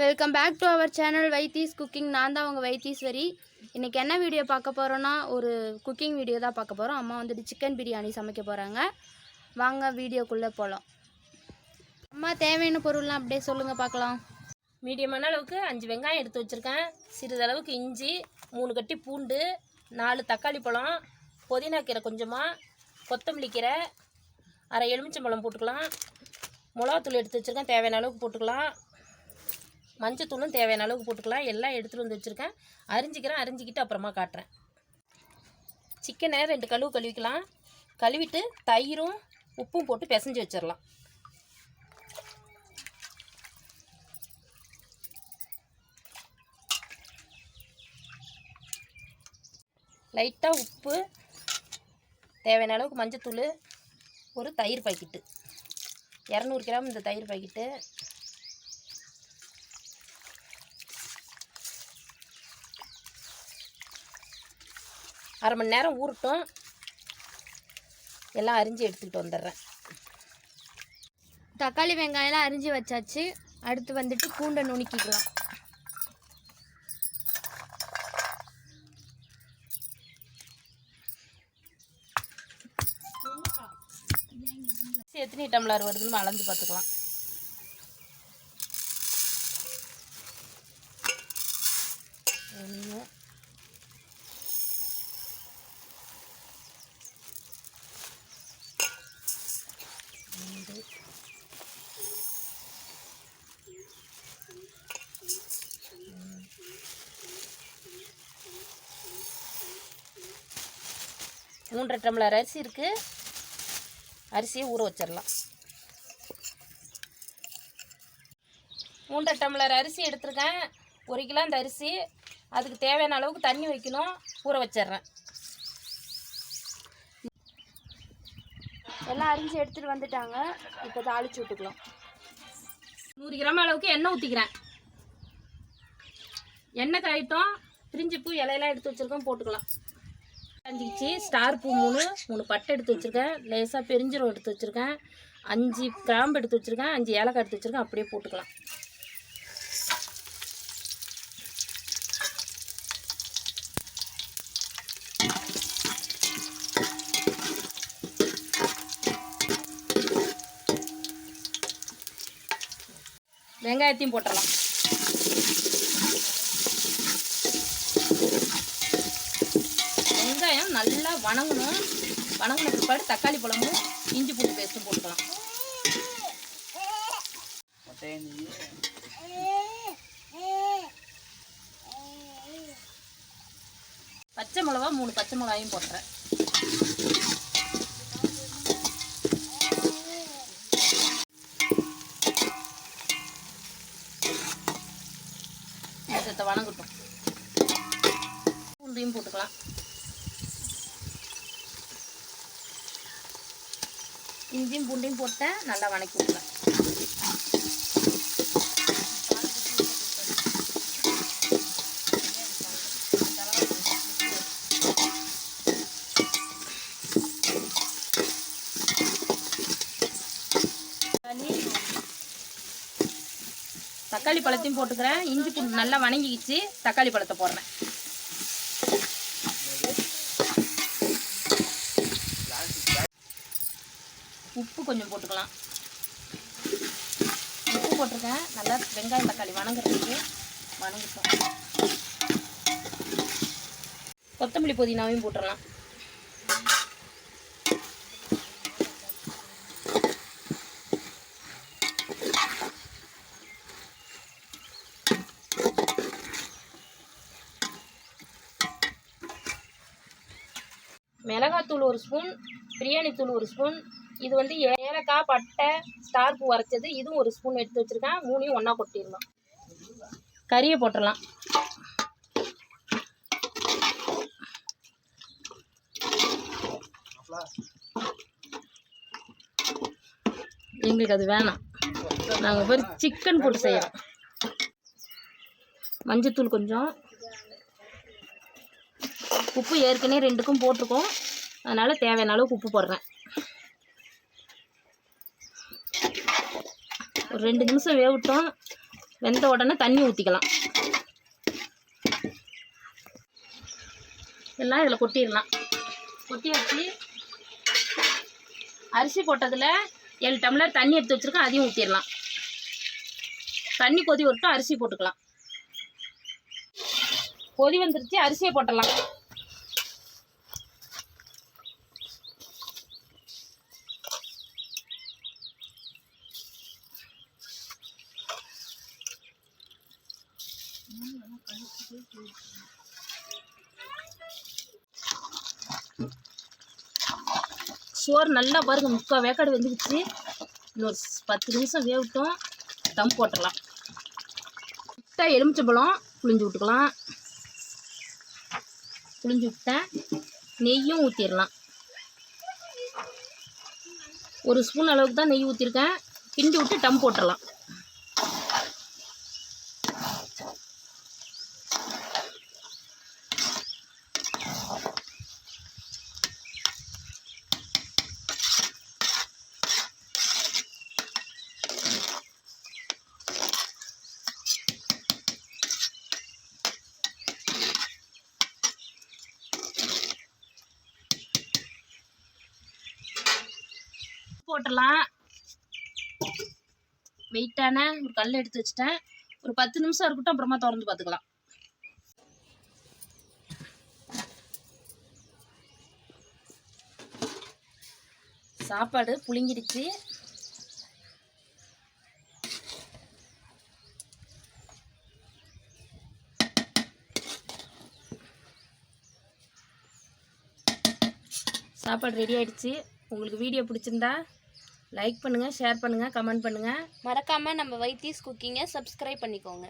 Welcome back to our channel Vaithees cooking நான் தான் உங்கள் வைத்தீஸ்வரி. இன்றைக்கி என்ன வீடியோ பார்க்க போகிறோன்னா ஒரு குக்கிங் வீடியோ தான் பார்க்க போகிறோம் அம்மா வந்துட்டு சிக்கன் பிரியாணி சமைக்க போகிறாங்க வாங்க வீடியோக்குள்ளே போகலாம் அம்மா தேவையான பொருள்லாம் அப்படியே சொல்லுங்கள் பார்க்கலாம். மீடியமான அளவுக்கு அஞ்சு வெங்காயம் எடுத்து வச்சுருக்கேன். சிறிதளவுக்கு இஞ்சி மூணு கட்டி பூண்டு நாலு தக்காளி பழம் புதினா கீரை கொஞ்சமாக கொத்தமல்லி கீரை அரை எலுமிச்சம்பழம் போட்டுக்கலாம். மிளகாத்தூள் எடுத்து வச்சுருக்கேன் தேவையான அளவுக்கு போட்டுக்கலாம். மஞ்சத்தூளும் தேவையான அளவுக்கு போட்டுக்கலாம். எல்லாம் எடுத்துகிட்டு வந்து வச்சுருக்கேன். அரிஞ்சிக்கிறேன். அரிஞ்சிக்கிட்டு அப்புறமா காட்டுறேன். சிக்கனை ரெண்டு கழுவு கழுவிக்கலாம். கழுவிட்டு தயிரும் உப்பும் போட்டு பிசைஞ்சு வச்சிடலாம் லைட்டாக உப்பு தேவையான அளவுக்கு மஞ்சத்தூள் ஒரு தயிர் பாக்கெட்டு. இரநூறு கிராம் இந்த தயிர் பாக்கெட்டு. அரை மணி நேரம் ஊறட்டும். எல்லாம் அரிஞ்சு எடுத்துக்கிட்டு வந்துடுறேன். தக்காளி வெங்காயம்லாம் அரிஞ்சு வச்சாச்சு. அடுத்து வந்துட்டு பூண்டை நுணுக்கிக்கலாம். எத்தனை டம்ளர் வருதுன்னு அளந்து பார்த்துக்கலாம் ஒன்று ரெண்டு மூன்றரை டம்ளர் அரிசி இருக்குது அரிசியை ஊற வச்சிடலாம் மூன்றரை டம்ளர் அரிசி எடுத்திருக்கேன். ஒரு கிலோ அந்த அரிசி. அதுக்கு தேவையான அளவுக்கு தண்ணி வைக்கணும். ஊற வச்சிடுறேன் எல்லாம் அரிஞ்சு எடுத்துகிட்டு வந்துட்டாங்க. இப்போ தாளிச்சு விட்டுக்கலாம். நூறு கிராம் அளவுக்கு எண்ணெய் ஊற்றிக்கிறேன் எண்ணெய் காயிட்டும். பிரிஞ்சு பூ இலையெல்லாம் எடுத்து வச்சுருக்கோம். போட்டுக்கலாம். காஞ்சிச்சு ஸ்டார் பூ மூணு மூணு பட்டை எடுத்து வச்சுருக்கேன். லேசாக பெருஞ்சீரம் எடுத்து வச்சுருக்கேன். அஞ்சு கிராம்பு எடுத்து வச்சுருக்கேன். அஞ்சு ஏலக்காய் எடுத்து வச்சுருக்கேன். அப்படியே போட்டுக்கலாம். வெங்காயத்தையும் போட்டுடலாம். வெங்காயம் நல்லா வணங்கணும். வணங்கின பிற்பாடு தக்காளி பழமும் இஞ்சி பூண்டு பேஸ்ட்டும் போட்டுக்கலாம். பச்சை மிளகா மூணு பச்சை மிளகாயும் போட்டுறேன். வணங்கட்டும். பூண்டையும் போட்டுக்கலாம். இஞ்சியும் பூண்டையும் போட்டேன் நல்லா வணக்கி விட்டுறேன் தக்காளி தக்காளி பழத்தையும் போட்டுக்கிறேன். இஞ்சி பூண்டு நல்லா வணங்கிக்கிச்சு. தக்காளி பழத்தை போடுறேன். உப்பு கொஞ்சம் போட்டுக்கலாம். உப்பு போட்டிருக்கேன். நல்லா வெங்காயம் தக்காளி வணங்குறதுக்கு வணங்கிட்டோம். கொத்தமல்லி புதினாவையும் போட்டுடலாம். மிளகாத்தூள் ஒரு ஸ்பூன் பிரியாணி தூள் ஒரு ஸ்பூன் இது வந்து ஏலக்காய் பட்டை ஸ்டார் பூ இதுவும் ஒரு ஸ்பூன் எடுத்து வச்சுருக்கேன். மூணையும் ஒன்றா கொட்டிடலாம் கறியை போட்டுடலாம். எங்களுக்கு அது வேணாம். நாங்கள் வெறும் சிக்கன் போட்டு செய்கிறோம் மஞ்சத்தூள் கொஞ்சம். உப்பு ஏற்கனவே ரெண்டுக்கும் போட்டிருக்கோம் அதனால் தேவையான அளவுக்கு உப்பு போடுறேன். ஒரு ரெண்டு நிமிஷம் வேவிட்டோம் வெந்த உடனே தண்ணி ஊற்றிக்கலாம் எல்லாம் இதில் கொட்டிடலாம். கொட்டி வச்சு அரிசி போட்டதில் ஏழு டம்ளர் தண்ணி எடுத்து வச்சுருக்கோம் அதையும் ஊற்றிடலாம் தண்ணி கொதி விட்டு அரிசி போட்டுக்கலாம். கொதி வந்துருச்சு அரிசியை போட்டலாம் சோறு நல்லா பாருங்க முக்கால் வேக்காடு வெந்துக்குச்சு இன்னொரு பத்து நிமிஷம் வேகட்டும். தம் போட்டுடலாம். விட்டா எலுமிச்சம்பழம் புளிஞ்சு விட்டுக்கலாம். புளிஞ்சு விட்டேன் நெய்யும் ஊற்றிடலாம் ஒரு ஸ்பூன் அளவுக்கு தான் நெய் ஊற்றிருக்கேன் கிண்டி விட்டு டம் போட்டுடலாம். போட்டுடலாம். வெயிட்டான ஒரு கல் எடுத்து வச்சுட்டேன். ஒரு பத்து நிமிஷம் இருக்கட்டும் அப்புறமா திறந்து பார்த்துக்கலாம். சாப்பாடு புளிங்கிடுச்சு சாப்பாடு ரெடி ஆயிடுச்சு. உங்களுக்கு வீடியோ பிடிச்சிருந்தா லைக் பண்ணுங்கள் ஷேர் பண்ணுங்கள் கமெண்ட் பண்ணுங்கள் மறக்காமல் நம்ம வைத்தீஸ் குக்கிங்கை சப்ஸ்கிரைப் பண்ணிக்கோங்க.